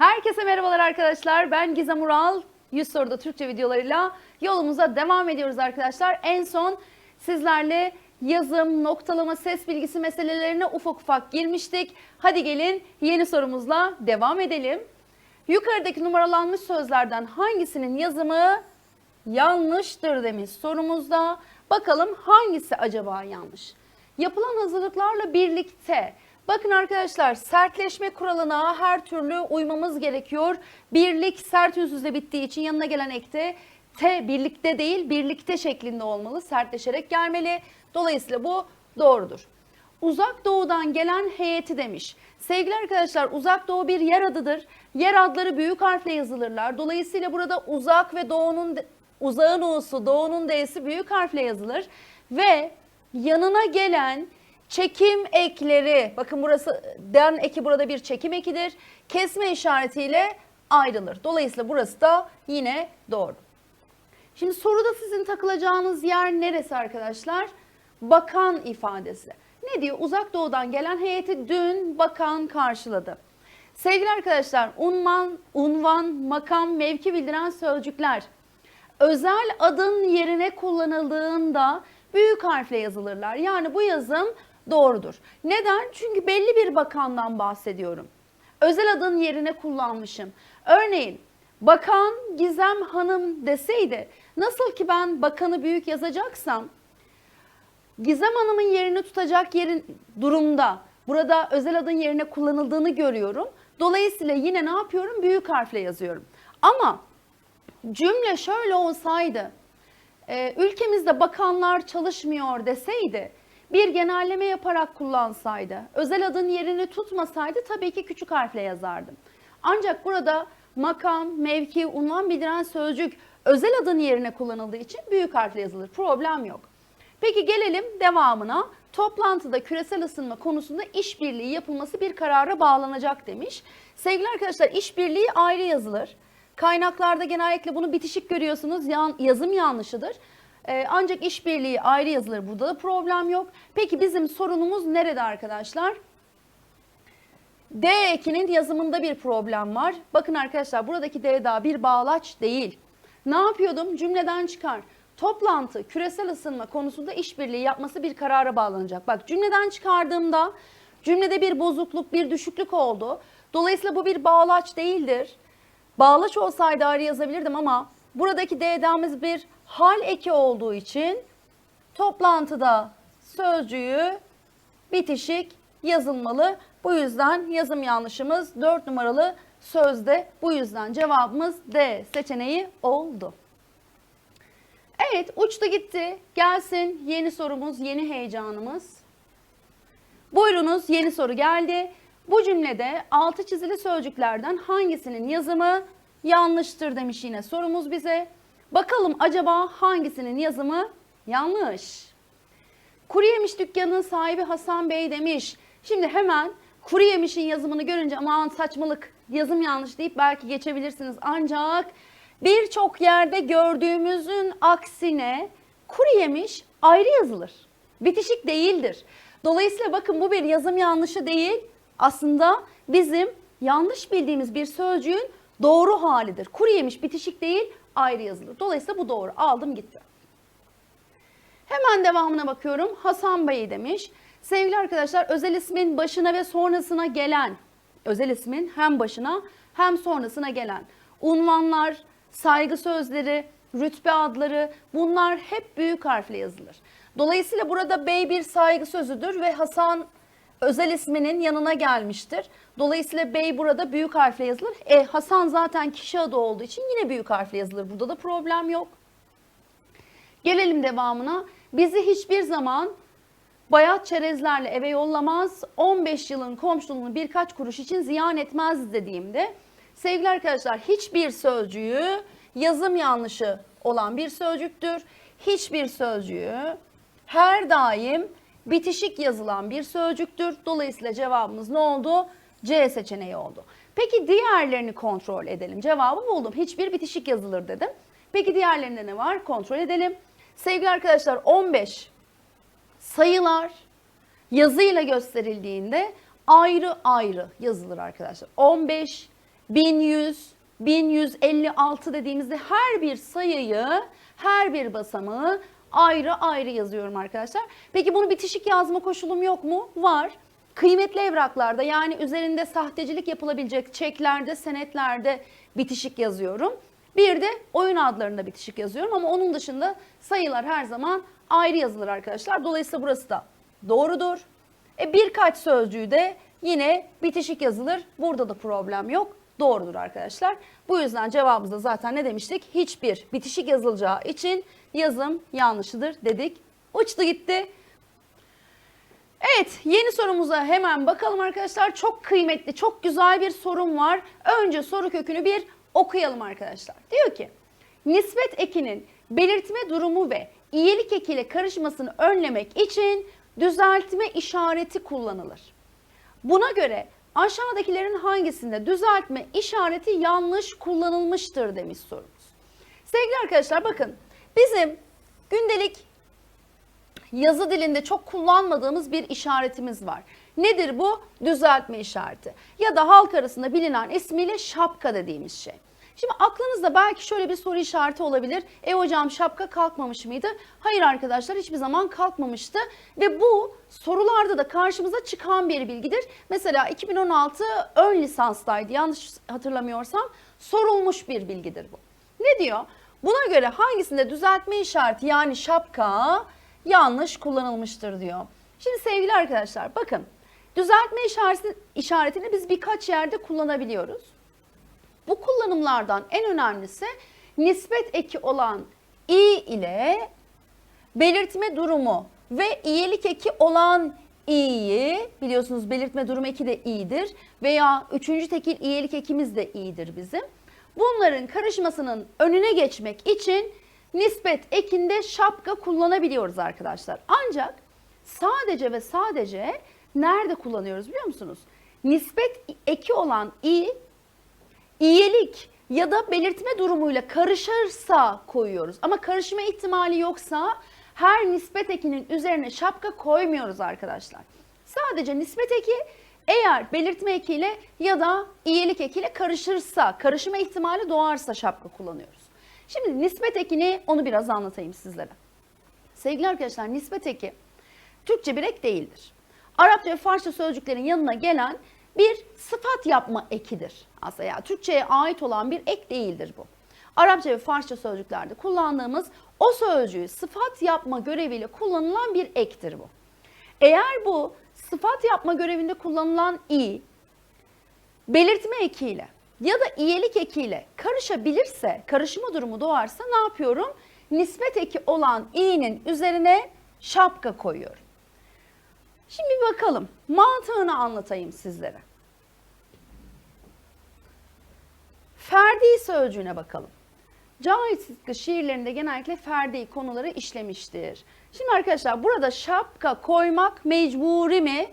Herkese merhabalar arkadaşlar. Ben Gizem Ural. 100 soruda Türkçe videolarıyla yolumuza devam ediyoruz arkadaşlar. En son sizlerle yazım, noktalama, ses bilgisi meselelerine ufak ufak girmiştik. Hadi gelin yeni sorumuzla devam edelim. Yukarıdaki numaralanmış sözlerden hangisinin yazımı yanlıştır demiş sorumuzda. Bakalım hangisi acaba yanlış? Yapılan hazırlıklarla birlikte Bakın arkadaşlar sertleşme kuralına her türlü uymamız gerekiyor. Birlik sert ünsüzle bittiği için yanına gelen ekte T birlikte değil birlikte şeklinde olmalı. Sertleşerek gelmeli. Dolayısıyla bu doğrudur. Uzak doğudan gelen heyeti demiş. Sevgili arkadaşlar uzak doğu bir yer adıdır. Yer adları büyük harfle yazılırlar. Dolayısıyla burada uzak ve doğunun uzağın u'su, doğunun d'si büyük harfle yazılır. Ve yanına gelen çekim ekleri, bakın burası den eki burada bir çekim ekidir. Kesme işaretiyle ayrılır. Dolayısıyla burası da yine doğru. Şimdi soruda sizin takılacağınız yer neresi arkadaşlar? Bakan ifadesi. Ne diyor? Uzak doğudan gelen heyeti dün bakan karşıladı. Sevgili arkadaşlar, unvan, unvan, makam, mevki bildiren sözcükler özel adın yerine kullanıldığında büyük harfle yazılırlar. Yani bu yazım doğrudur. Neden? Çünkü belli bir bakandan bahsediyorum. Özel adın yerine kullanmışım. Örneğin bakan Gizem Hanım deseydi nasıl ki ben bakanı büyük yazacaksam Gizem Hanım'ın yerini tutacak yerin durumda burada özel adın yerine kullanıldığını görüyorum. Dolayısıyla yine ne yapıyorum? Büyük harfle yazıyorum. Ama cümle şöyle olsaydı, ülkemizde bakanlar çalışmıyor deseydi, bir genelleme yaparak kullansaydı, özel adın yerini tutmasaydı tabii ki küçük harfle yazardım. Ancak burada makam, mevki, unvan bildiren sözcük özel adın yerine kullanıldığı için büyük harfle yazılır. Problem yok. Peki gelelim devamına. Toplantıda küresel ısınma konusunda işbirliği yapılması bir karara bağlanacak demiş. Sevgili arkadaşlar işbirliği ayrı yazılır. Kaynaklarda genellikle bunu bitişik görüyorsunuz. Yan, yazım yanlışıdır. Ee, ancak işbirliği ayrı yazılır. Burada da problem yok. Peki bizim sorunumuz nerede arkadaşlar? D ekinin yazımında bir problem var. Bakın arkadaşlar buradaki D daha bir bağlaç değil. Ne yapıyordum? Cümleden çıkar. Toplantı küresel ısınma konusunda işbirliği yapması bir karara bağlanacak. Bak cümleden çıkardığımda cümlede bir bozukluk, bir düşüklük oldu. Dolayısıyla bu bir bağlaç değildir. Bağlaç olsaydı ayrı yazabilirdim ama buradaki D'da'mız bir hal eki olduğu için toplantıda sözcüğü bitişik yazılmalı. Bu yüzden yazım yanlışımız 4 numaralı sözde. Bu yüzden cevabımız D seçeneği oldu. Evet uçtu gitti. Gelsin yeni sorumuz, yeni heyecanımız. Buyurunuz yeni soru geldi. Bu cümlede altı çizili sözcüklerden hangisinin yazımı yanlıştır demiş yine sorumuz bize. Bakalım acaba hangisinin yazımı yanlış? Kuru yemiş dükkanının sahibi Hasan Bey demiş. Şimdi hemen kuru yemişin yazımını görünce aman saçmalık yazım yanlış deyip belki geçebilirsiniz. Ancak birçok yerde gördüğümüzün aksine kuru yemiş ayrı yazılır. Bitişik değildir. Dolayısıyla bakın bu bir yazım yanlışı değil. Aslında bizim yanlış bildiğimiz bir sözcüğün doğru halidir. Kuru yemiş bitişik değil ayrı yazılır. Dolayısıyla bu doğru. Aldım gitti. Hemen devamına bakıyorum. Hasan Bey demiş. Sevgili arkadaşlar özel ismin başına ve sonrasına gelen, özel ismin hem başına hem sonrasına gelen unvanlar, saygı sözleri, rütbe adları bunlar hep büyük harfle yazılır. Dolayısıyla burada bey bir saygı sözüdür ve Hasan özel isminin yanına gelmiştir. Dolayısıyla bey burada büyük harfle yazılır. E Hasan zaten kişi adı olduğu için yine büyük harfle yazılır. Burada da problem yok. Gelelim devamına. Bizi hiçbir zaman bayat çerezlerle eve yollamaz, 15 yılın komşuluğunu birkaç kuruş için ziyan etmez dediğimde sevgili arkadaşlar hiçbir sözcüğü yazım yanlışı olan bir sözcüktür. Hiçbir sözcüğü her daim bitişik yazılan bir sözcüktür. Dolayısıyla cevabımız ne oldu? C seçeneği oldu. Peki diğerlerini kontrol edelim. Cevabı buldum. Hiçbir bitişik yazılır dedim. Peki diğerlerinde ne var? Kontrol edelim. Sevgili arkadaşlar 15 sayılar yazıyla gösterildiğinde ayrı ayrı yazılır arkadaşlar. 15 1100, 1156 dediğimizde her bir sayıyı, her bir basamağı ayrı ayrı yazıyorum arkadaşlar. Peki bunu bitişik yazma koşulum yok mu? Var. Kıymetli evraklarda yani üzerinde sahtecilik yapılabilecek çeklerde, senetlerde bitişik yazıyorum. Bir de oyun adlarında bitişik yazıyorum ama onun dışında sayılar her zaman ayrı yazılır arkadaşlar. Dolayısıyla burası da doğrudur. E birkaç sözcüğü de yine bitişik yazılır. Burada da problem yok. Doğrudur arkadaşlar. Bu yüzden cevabımızda zaten ne demiştik? Hiçbir bitişik yazılacağı için yazım yanlışıdır dedik. Uçtu gitti. Evet yeni sorumuza hemen bakalım arkadaşlar. Çok kıymetli, çok güzel bir sorum var. Önce soru kökünü bir okuyalım arkadaşlar. Diyor ki nispet ekinin belirtme durumu ve iyilik ekiyle karışmasını önlemek için düzeltme işareti kullanılır. Buna göre aşağıdakilerin hangisinde düzeltme işareti yanlış kullanılmıştır demiş sorumuz. Sevgili arkadaşlar bakın bizim gündelik yazı dilinde çok kullanmadığımız bir işaretimiz var. Nedir bu? Düzeltme işareti. Ya da halk arasında bilinen ismiyle şapka dediğimiz şey. Şimdi aklınızda belki şöyle bir soru işareti olabilir. E hocam şapka kalkmamış mıydı? Hayır arkadaşlar hiçbir zaman kalkmamıştı. Ve bu sorularda da karşımıza çıkan bir bilgidir. Mesela 2016 ön lisanstaydı yanlış hatırlamıyorsam sorulmuş bir bilgidir bu. Ne diyor? Buna göre hangisinde düzeltme işareti yani şapka yanlış kullanılmıştır diyor. Şimdi sevgili arkadaşlar bakın düzeltme işareti, işaretini biz birkaç yerde kullanabiliyoruz. Bu kullanımlardan en önemlisi nispet eki olan i ile belirtme durumu ve iyilik eki olan i'yi biliyorsunuz belirtme durumu eki de i'dir veya üçüncü tekil iyilik ekimiz de i'dir bizim. Bunların karışmasının önüne geçmek için nispet ekinde şapka kullanabiliyoruz arkadaşlar. Ancak sadece ve sadece nerede kullanıyoruz biliyor musunuz? Nispet eki olan i iyilik ya da belirtme durumuyla karışırsa koyuyoruz. Ama karışma ihtimali yoksa her nispet ekinin üzerine şapka koymuyoruz arkadaşlar. Sadece nispet eki eğer belirtme ekiyle ya da iyilik ekiyle karışırsa, karışma ihtimali doğarsa şapka kullanıyoruz. Şimdi nispet ekini onu biraz anlatayım sizlere. Sevgili arkadaşlar nispet eki Türkçe bir ek değildir. Arapça ve Farsça sözcüklerin yanına gelen bir sıfat yapma ekidir. Aslında yani Türkçe'ye ait olan bir ek değildir bu. Arapça ve Farsça sözcüklerde kullandığımız o sözcüğü sıfat yapma göreviyle kullanılan bir ektir bu. Eğer bu sıfat yapma görevinde kullanılan i belirtme ekiyle ya da iyilik ekiyle karışabilirse, karışma durumu doğarsa ne yapıyorum? Nispet eki olan i'nin üzerine şapka koyuyorum. Şimdi bakalım. Mantığını anlatayım sizlere. Ferdi sözcüğüne bakalım. Cahit Sıtkı şiirlerinde genellikle ferdi konuları işlemiştir. Şimdi arkadaşlar burada şapka koymak mecburi mi?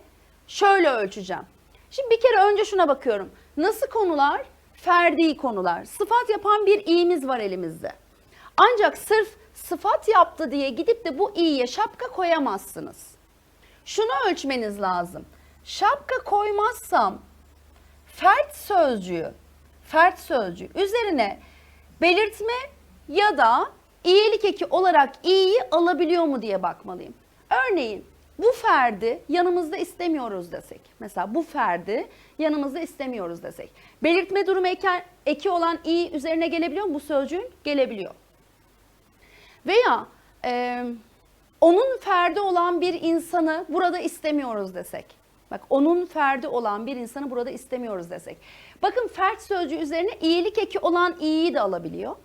Şöyle ölçeceğim. Şimdi bir kere önce şuna bakıyorum. Nasıl konular? Ferdi konular. Sıfat yapan bir i'miz var elimizde. Ancak sırf sıfat yaptı diye gidip de bu i'ye şapka koyamazsınız. Şunu ölçmeniz lazım. Şapka koymazsam fert sözcüğü, fert sözcüğü üzerine belirtme ya da iyilik eki olarak i'yi alabiliyor mu diye bakmalıyım. Örneğin bu ferdi yanımızda istemiyoruz desek. Mesela bu ferdi yanımızda istemiyoruz desek. Belirtme durumu eki olan i üzerine gelebiliyor mu bu sözcüğün? Gelebiliyor. Veya e, onun ferdi olan bir insanı burada istemiyoruz desek. Bak onun ferdi olan bir insanı burada istemiyoruz desek. Bakın fert sözcüğü üzerine iyilik eki olan iyiyi de alabiliyor.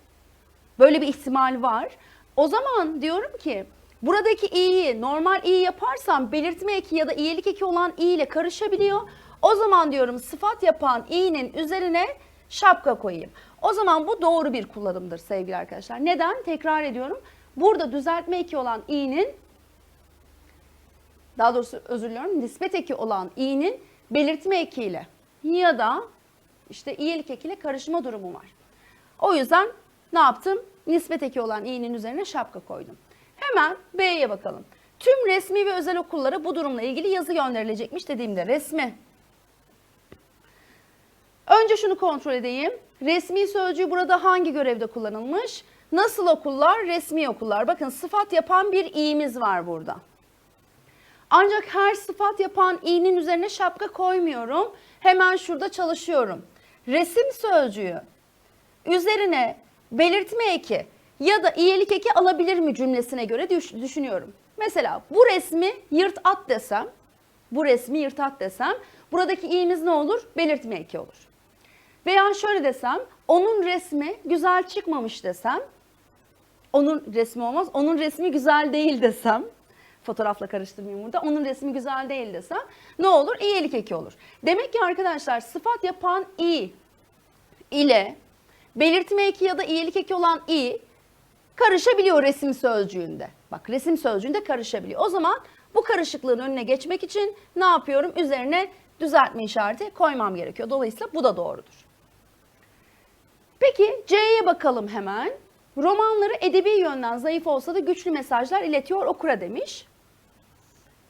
Böyle bir ihtimal var. O zaman diyorum ki buradaki iyiyi normal iyi yaparsam belirtme eki ya da iyilik eki olan i ile karışabiliyor. O zaman diyorum sıfat yapan i'nin üzerine şapka koyayım. O zaman bu doğru bir kullanımdır sevgili arkadaşlar. Neden? Tekrar ediyorum. Burada düzeltme eki olan i'nin daha doğrusu özür diliyorum nispet eki olan i'nin belirtme ekiyle ya da işte iyilik ekiyle karışma durumu var. O yüzden ne yaptım? Nispet eki olan i'nin üzerine şapka koydum. Hemen B'ye bakalım. Tüm resmi ve özel okullara bu durumla ilgili yazı gönderilecekmiş dediğimde resmi. Önce şunu kontrol edeyim. Resmi sözcüğü burada hangi görevde kullanılmış? Nasıl okullar? Resmi okullar. Bakın sıfat yapan bir i'miz var burada. Ancak her sıfat yapan i'nin üzerine şapka koymuyorum. Hemen şurada çalışıyorum. Resim sözcüğü üzerine belirtme eki ya da iyilik eki alabilir mi cümlesine göre düş- düşünüyorum. Mesela bu resmi yırt at desem, bu resmi yırt at desem buradaki i'miz ne olur? Belirtme eki olur. Veya şöyle desem, onun resmi güzel çıkmamış desem, onun resmi olmaz, onun resmi güzel değil desem, fotoğrafla karıştırmayayım burada, onun resmi güzel değil desem ne olur? İyilik eki olur. Demek ki arkadaşlar sıfat yapan i ile belirtme eki ya da iyilik eki olan i karışabiliyor resim sözcüğünde. Bak resim sözcüğünde karışabiliyor. O zaman bu karışıklığın önüne geçmek için ne yapıyorum? Üzerine düzeltme işareti koymam gerekiyor. Dolayısıyla bu da doğrudur. Peki C'ye bakalım hemen. Romanları edebi yönden zayıf olsa da güçlü mesajlar iletiyor okura demiş.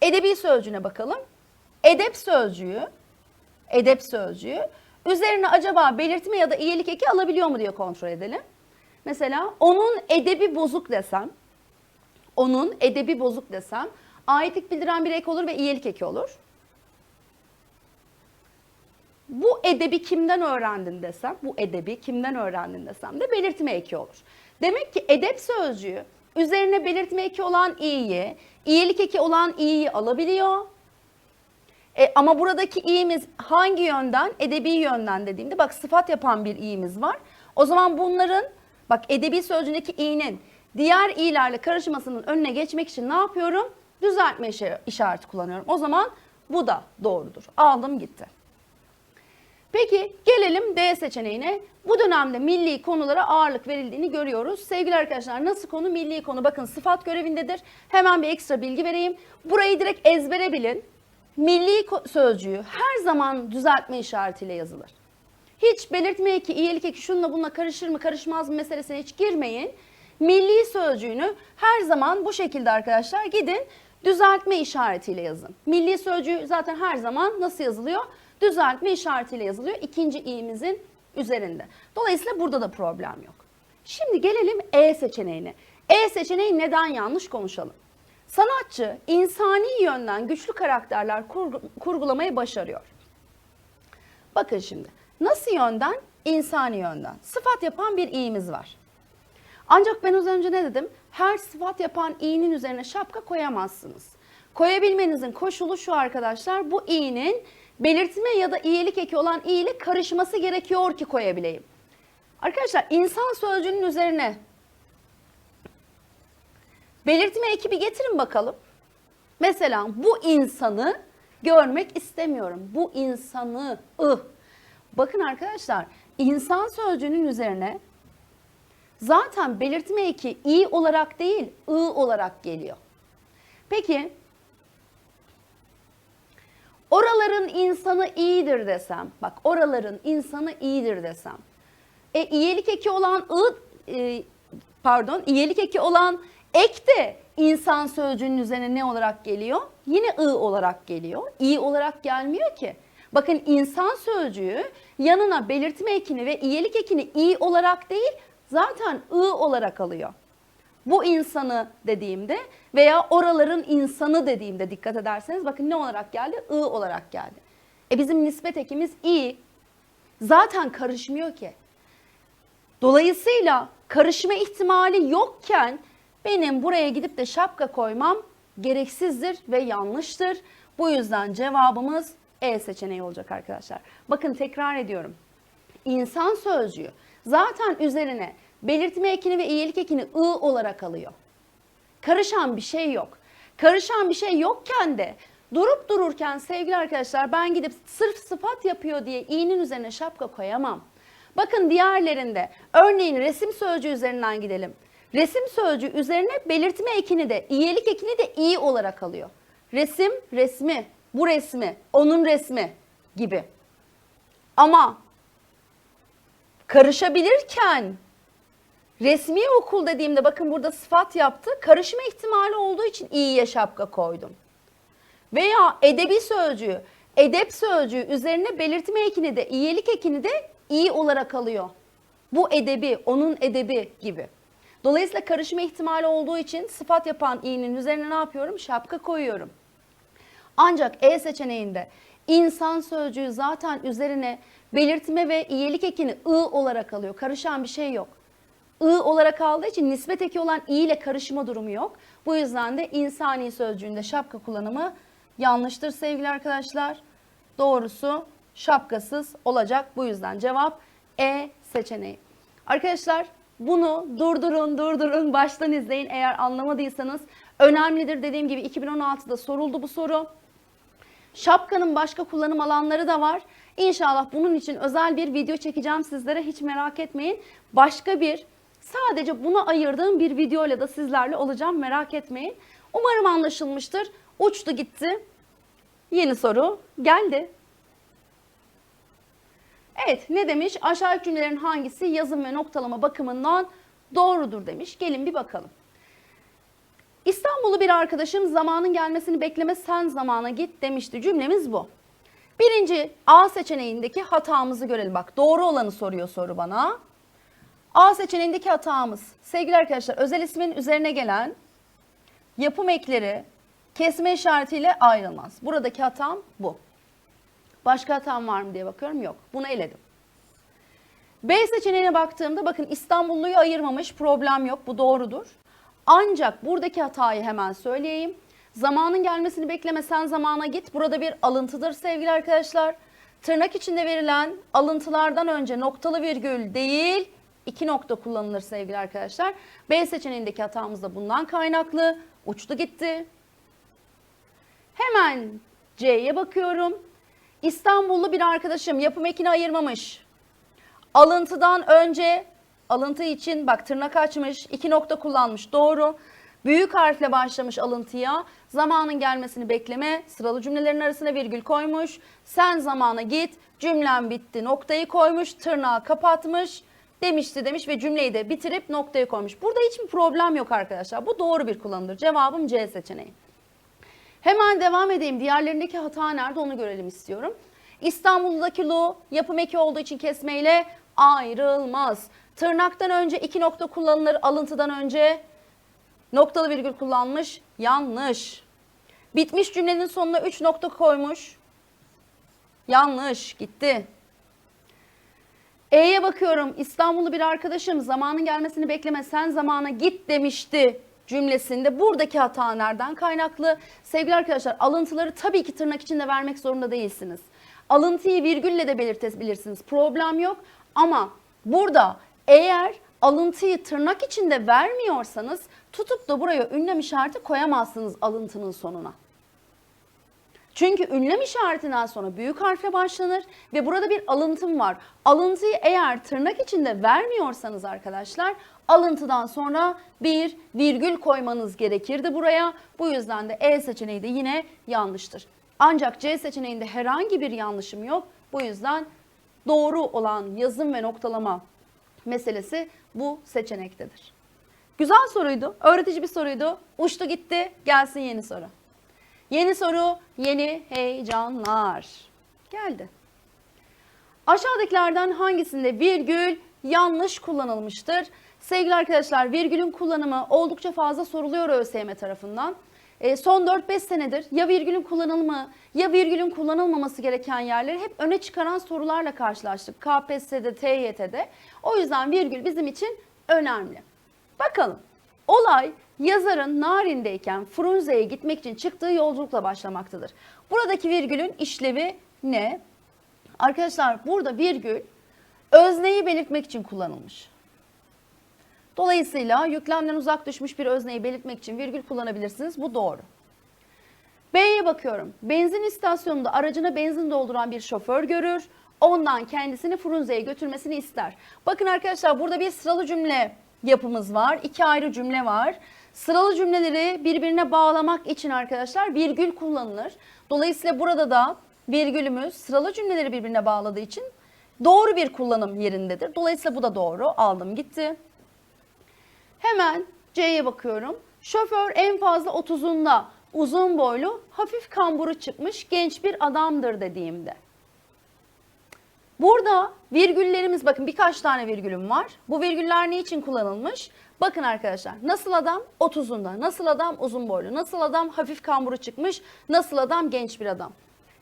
Edebi sözcüğüne bakalım. Edep sözcüğü, edep sözcüğü üzerine acaba belirtme ya da iyilik eki alabiliyor mu diye kontrol edelim. Mesela onun edebi bozuk desem, onun edebi bozuk desem aitlik bildiren bir ek olur ve iyilik eki olur. Bu edebi kimden öğrendin desem, bu edebi kimden öğrendin desem de belirtme eki olur. Demek ki edep sözcüğü üzerine belirtme eki olan i'yi, iyilik eki olan i'yi alabiliyor. E, ama buradaki i'miz hangi yönden? Edebi yönden dediğimde bak sıfat yapan bir i'miz var. O zaman bunların bak edebi sözcüğündeki i'nin diğer i'lerle karışmasının önüne geçmek için ne yapıyorum? Düzeltme işareti kullanıyorum. O zaman bu da doğrudur. Aldım gitti. Peki gelelim D seçeneğine. Bu dönemde milli konulara ağırlık verildiğini görüyoruz. Sevgili arkadaşlar nasıl konu? Milli konu. Bakın sıfat görevindedir. Hemen bir ekstra bilgi vereyim. Burayı direkt ezbere bilin. Milli sözcüğü her zaman düzeltme işaretiyle yazılır. Hiç belirtme eki, iyilik eki şununla bununla karışır mı karışmaz mı meselesine hiç girmeyin. Milli sözcüğünü her zaman bu şekilde arkadaşlar gidin düzeltme işaretiyle yazın. Milli sözcüğü zaten her zaman nasıl yazılıyor? Düzeltme işaretiyle yazılıyor ikinci i'mizin üzerinde. Dolayısıyla burada da problem yok. Şimdi gelelim E seçeneğine. E seçeneği neden yanlış konuşalım. Sanatçı insani yönden güçlü karakterler kurgu- kurgulamayı başarıyor. Bakın şimdi. Nasıl yönden? İnsani yönden. Sıfat yapan bir i'miz var. Ancak ben az önce ne dedim? Her sıfat yapan i'nin üzerine şapka koyamazsınız. Koyabilmenizin koşulu şu arkadaşlar. Bu i'nin belirtme ya da iyilik eki olan i ile karışması gerekiyor ki koyabileyim. Arkadaşlar insan sözcüğünün üzerine belirtme eki bir getirin bakalım. Mesela bu insanı görmek istemiyorum. Bu insanı ı. Bakın arkadaşlar insan sözcüğünün üzerine zaten belirtme eki i olarak değil ı olarak geliyor. Peki oraların insanı iyidir desem, bak oraların insanı iyidir desem. E iyilik eki olan ı, e, pardon iyilik eki olan ek de insan sözcüğünün üzerine ne olarak geliyor? Yine ı olarak geliyor. İ olarak gelmiyor ki. Bakın insan sözcüğü yanına belirtme ekini ve iyilik ekini i olarak değil zaten ı olarak alıyor. Bu insanı dediğimde veya oraların insanı dediğimde dikkat ederseniz bakın ne olarak geldi? I olarak geldi. E bizim nispet ekimiz i. Zaten karışmıyor ki. Dolayısıyla karışma ihtimali yokken benim buraya gidip de şapka koymam gereksizdir ve yanlıştır. Bu yüzden cevabımız E seçeneği olacak arkadaşlar. Bakın tekrar ediyorum. İnsan sözcüğü zaten üzerine belirtme ekini ve iyilik ekini ı olarak alıyor. Karışan bir şey yok. Karışan bir şey yokken de durup dururken sevgili arkadaşlar ben gidip sırf sıfat yapıyor diye i'nin üzerine şapka koyamam. Bakın diğerlerinde örneğin resim sözcüğü üzerinden gidelim. Resim sözcüğü üzerine belirtme ekini de iyilik ekini de i olarak alıyor. Resim, resmi, bu resmi, onun resmi gibi. Ama karışabilirken resmi okul dediğimde bakın burada sıfat yaptı. Karışma ihtimali olduğu için iyiye şapka koydum. Veya edebi sözcüğü Edep sözcüğü üzerine belirtme ekini de iyilik ekini de iyi olarak alıyor. Bu edebi, onun edebi gibi. Dolayısıyla karışma ihtimali olduğu için sıfat yapan i'nin üzerine ne yapıyorum? Şapka koyuyorum. Ancak E seçeneğinde insan sözcüğü zaten üzerine belirtme ve iyilik ekini ı olarak alıyor. Karışan bir şey yok. I olarak aldığı için nispet eki olan i ile karışma durumu yok. Bu yüzden de insani sözcüğünde şapka kullanımı yanlıştır sevgili arkadaşlar. Doğrusu şapkasız olacak. Bu yüzden cevap E seçeneği. Arkadaşlar bunu durdurun durdurun baştan izleyin eğer anlamadıysanız. Önemlidir dediğim gibi 2016'da soruldu bu soru. Şapkanın başka kullanım alanları da var. İnşallah bunun için özel bir video çekeceğim sizlere hiç merak etmeyin. Başka bir sadece buna ayırdığım bir videoyla da sizlerle olacağım merak etmeyin. Umarım anlaşılmıştır. Uçtu gitti. Yeni soru geldi. Evet ne demiş? Aşağıdaki cümlelerin hangisi yazım ve noktalama bakımından doğrudur demiş. Gelin bir bakalım. İstanbul'u bir arkadaşım zamanın gelmesini bekleme sen zamana git demişti. Cümlemiz bu. Birinci A seçeneğindeki hatamızı görelim. Bak doğru olanı soruyor soru bana. A seçeneğindeki hatamız. Sevgili arkadaşlar özel ismin üzerine gelen yapım ekleri kesme işaretiyle ayrılmaz. Buradaki hatam bu. Başka hatam var mı diye bakıyorum. Yok. Bunu eledim. B seçeneğine baktığımda bakın İstanbulluyu ayırmamış. Problem yok. Bu doğrudur. Ancak buradaki hatayı hemen söyleyeyim. Zamanın gelmesini bekleme sen zamana git. Burada bir alıntıdır sevgili arkadaşlar. Tırnak içinde verilen alıntılardan önce noktalı virgül değil iki nokta kullanılır sevgili arkadaşlar. B seçeneğindeki hatamız da bundan kaynaklı. Uçtu gitti. Hemen C'ye bakıyorum. İstanbullu bir arkadaşım yapım ekini ayırmamış. Alıntıdan önce alıntı için bak tırnak açmış, iki nokta kullanmış. Doğru. Büyük harfle başlamış alıntıya. Zamanın gelmesini bekleme. Sıralı cümlelerin arasına virgül koymuş. Sen zamana git. Cümlem bitti. Noktayı koymuş. Tırnağı kapatmış. Demişti demiş ve cümleyi de bitirip noktayı koymuş. Burada hiçbir problem yok arkadaşlar. Bu doğru bir kullanımdır. Cevabım C seçeneği. Hemen devam edeyim. Diğerlerindeki hata nerede onu görelim istiyorum. İstanbul'daki lu yapım eki olduğu için kesmeyle ayrılmaz. Tırnaktan önce iki nokta kullanılır. Alıntıdan önce noktalı virgül kullanmış. Yanlış. Bitmiş cümlenin sonuna üç nokta koymuş. Yanlış. Gitti. E'ye bakıyorum. İstanbullu bir arkadaşım zamanın gelmesini bekleme sen zamana git demişti cümlesinde. Buradaki hata nereden kaynaklı? Sevgili arkadaşlar alıntıları tabii ki tırnak içinde vermek zorunda değilsiniz. Alıntıyı virgülle de belirtebilirsiniz. Problem yok. Ama burada eğer alıntıyı tırnak içinde vermiyorsanız tutup da buraya ünlem işareti koyamazsınız alıntının sonuna. Çünkü ünlem işaretinden sonra büyük harfle başlanır ve burada bir alıntım var. Alıntıyı eğer tırnak içinde vermiyorsanız arkadaşlar alıntıdan sonra bir virgül koymanız gerekirdi buraya. Bu yüzden de E seçeneği de yine yanlıştır. Ancak C seçeneğinde herhangi bir yanlışım yok. Bu yüzden doğru olan yazım ve noktalama meselesi bu seçenektedir. Güzel soruydu, öğretici bir soruydu. Uçtu gitti, gelsin yeni soru. Yeni soru, yeni heyecanlar. Geldi. Aşağıdakilerden hangisinde virgül yanlış kullanılmıştır? Sevgili arkadaşlar virgülün kullanımı oldukça fazla soruluyor ÖSYM tarafından. E, son 4-5 senedir ya virgülün kullanılımı ya virgülün kullanılmaması gereken yerleri hep öne çıkaran sorularla karşılaştık. KPSS'de, TYT'de. O yüzden virgül bizim için önemli. Bakalım. Olay yazarın Narin'deyken Frunze'ye gitmek için çıktığı yolculukla başlamaktadır. Buradaki virgülün işlevi ne? Arkadaşlar burada virgül özneyi belirtmek için kullanılmış. Dolayısıyla yüklemden uzak düşmüş bir özneyi belirtmek için virgül kullanabilirsiniz. Bu doğru. B'ye bakıyorum. Benzin istasyonunda aracına benzin dolduran bir şoför görür. Ondan kendisini Frunze'ye götürmesini ister. Bakın arkadaşlar burada bir sıralı cümle yapımız var. İki ayrı cümle var. Sıralı cümleleri birbirine bağlamak için arkadaşlar virgül kullanılır. Dolayısıyla burada da virgülümüz sıralı cümleleri birbirine bağladığı için doğru bir kullanım yerindedir. Dolayısıyla bu da doğru. Aldım gitti. Hemen C'ye bakıyorum. Şoför en fazla 30'unda uzun boylu, hafif kamburu çıkmış genç bir adamdır dediğimde. Burada virgüllerimiz bakın birkaç tane virgülüm var. Bu virgüller ne için kullanılmış? Bakın arkadaşlar nasıl adam 30'unda, nasıl adam uzun boylu, nasıl adam hafif kamburu çıkmış, nasıl adam genç bir adam.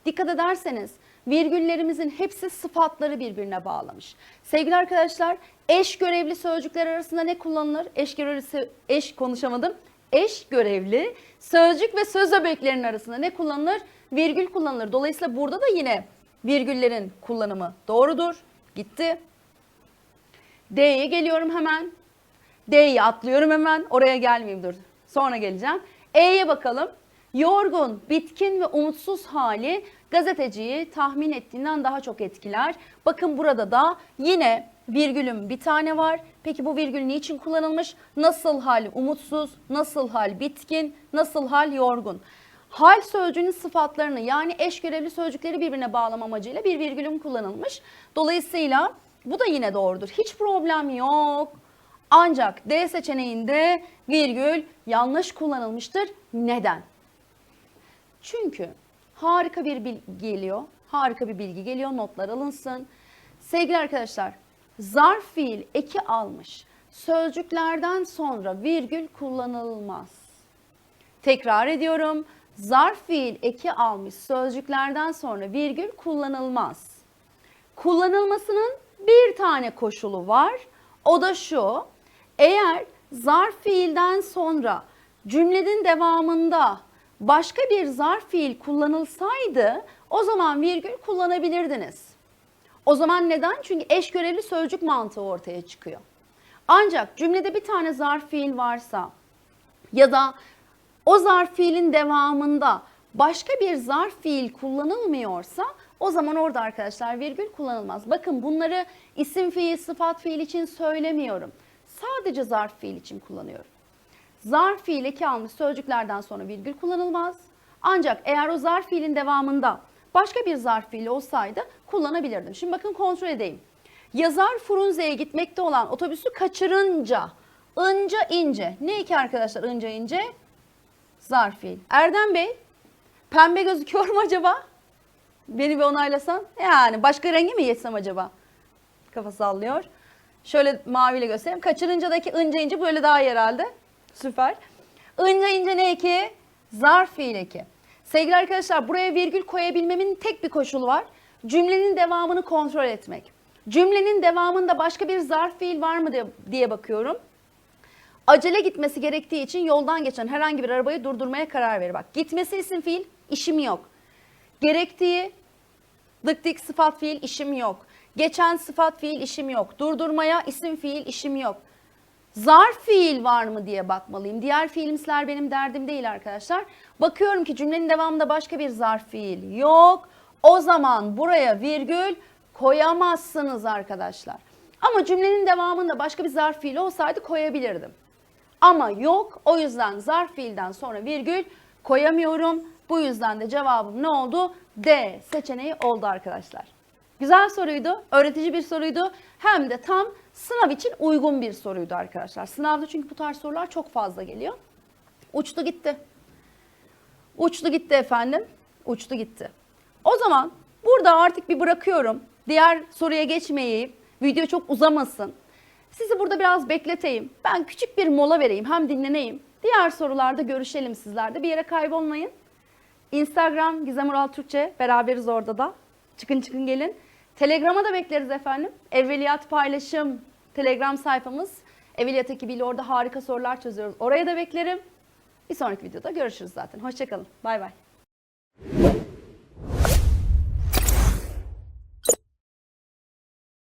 Dikkat ederseniz virgüllerimizin hepsi sıfatları birbirine bağlamış. Sevgili arkadaşlar eş görevli sözcükler arasında ne kullanılır? Eş görevli, eş konuşamadım. Eş görevli sözcük ve söz öbeklerinin arasında ne kullanılır? Virgül kullanılır. Dolayısıyla burada da yine virgüllerin kullanımı doğrudur. Gitti. D'ye geliyorum hemen. D'yi atlıyorum hemen. Oraya gelmeyeyim dur. Sonra geleceğim. E'ye bakalım. Yorgun, bitkin ve umutsuz hali gazeteciyi tahmin ettiğinden daha çok etkiler. Bakın burada da yine virgülüm bir tane var. Peki bu virgül niçin kullanılmış? Nasıl hal umutsuz, nasıl hal bitkin, nasıl hal yorgun. Hal sözcüğünün sıfatlarını yani eş görevli sözcükleri birbirine bağlama amacıyla bir virgülüm kullanılmış. Dolayısıyla bu da yine doğrudur. Hiç problem yok. Ancak D seçeneğinde virgül yanlış kullanılmıştır. Neden? Çünkü harika bir bilgi geliyor. Harika bir bilgi geliyor. Notlar alınsın. Sevgili arkadaşlar, zarf fiil eki almış sözcüklerden sonra virgül kullanılmaz. Tekrar ediyorum. Zarf fiil eki almış sözcüklerden sonra virgül kullanılmaz. Kullanılmasının bir tane koşulu var. O da şu. Eğer zarf fiilden sonra cümlenin devamında başka bir zarf fiil kullanılsaydı o zaman virgül kullanabilirdiniz. O zaman neden? Çünkü eş görevli sözcük mantığı ortaya çıkıyor. Ancak cümlede bir tane zarf fiil varsa ya da o zarf fiilin devamında başka bir zarf fiil kullanılmıyorsa o zaman orada arkadaşlar virgül kullanılmaz. Bakın bunları isim fiil, sıfat fiil için söylemiyorum. Sadece zarf fiil için kullanıyorum. Zarf fiil eki almış sözcüklerden sonra virgül kullanılmaz. Ancak eğer o zarf fiilin devamında başka bir zarf fiil olsaydı kullanabilirdim. Şimdi bakın kontrol edeyim. Yazar Frunze'ye gitmekte olan otobüsü kaçırınca, ınca ince. Ne ki arkadaşlar ınca ince? Zarf fiil. Erdem Bey, pembe gözüküyor mu acaba? Beni bir onaylasan. Yani başka rengi mi geçsem acaba? Kafa sallıyor. Şöyle maviyle göstereyim. Kaçırınca'daki ınca ince böyle daha iyi herhalde. Süper. Ince ince ne eki? Zarf fiil eki. Sevgili arkadaşlar buraya virgül koyabilmemin tek bir koşulu var. Cümlenin devamını kontrol etmek. Cümlenin devamında başka bir zarf fiil var mı diye bakıyorum. Acele gitmesi gerektiği için yoldan geçen herhangi bir arabayı durdurmaya karar verir. Bak gitmesi isim fiil, işim yok. Gerektiği dık dik sıfat fiil, işim yok. Geçen sıfat fiil, işim yok. Durdurmaya isim fiil, işim yok. Zarf fiil var mı diye bakmalıyım. Diğer fiilimsler benim derdim değil arkadaşlar. Bakıyorum ki cümlenin devamında başka bir zarf fiil yok. O zaman buraya virgül koyamazsınız arkadaşlar. Ama cümlenin devamında başka bir zarf fiil olsaydı koyabilirdim. Ama yok. O yüzden zarf fiilden sonra virgül koyamıyorum. Bu yüzden de cevabım ne oldu? D seçeneği oldu arkadaşlar. Güzel soruydu, öğretici bir soruydu. Hem de tam sınav için uygun bir soruydu arkadaşlar. Sınavda çünkü bu tarz sorular çok fazla geliyor. Uçtu gitti. Uçtu gitti efendim. Uçtu gitti. O zaman burada artık bir bırakıyorum. Diğer soruya geçmeyi, video çok uzamasın. Sizi burada biraz bekleteyim. Ben küçük bir mola vereyim, hem dinleneyim. Diğer sorularda görüşelim sizlerde. Bir yere kaybolmayın. Instagram Gizem Ural Türkçe. Beraberiz orada da. Çıkın çıkın gelin. Telegram'a da bekleriz efendim. Evveliyat paylaşım Telegram sayfamız. Evveliyat ekibiyle orada harika sorular çözüyoruz. Oraya da beklerim. Bir sonraki videoda görüşürüz zaten. Hoşçakalın. Bay bay.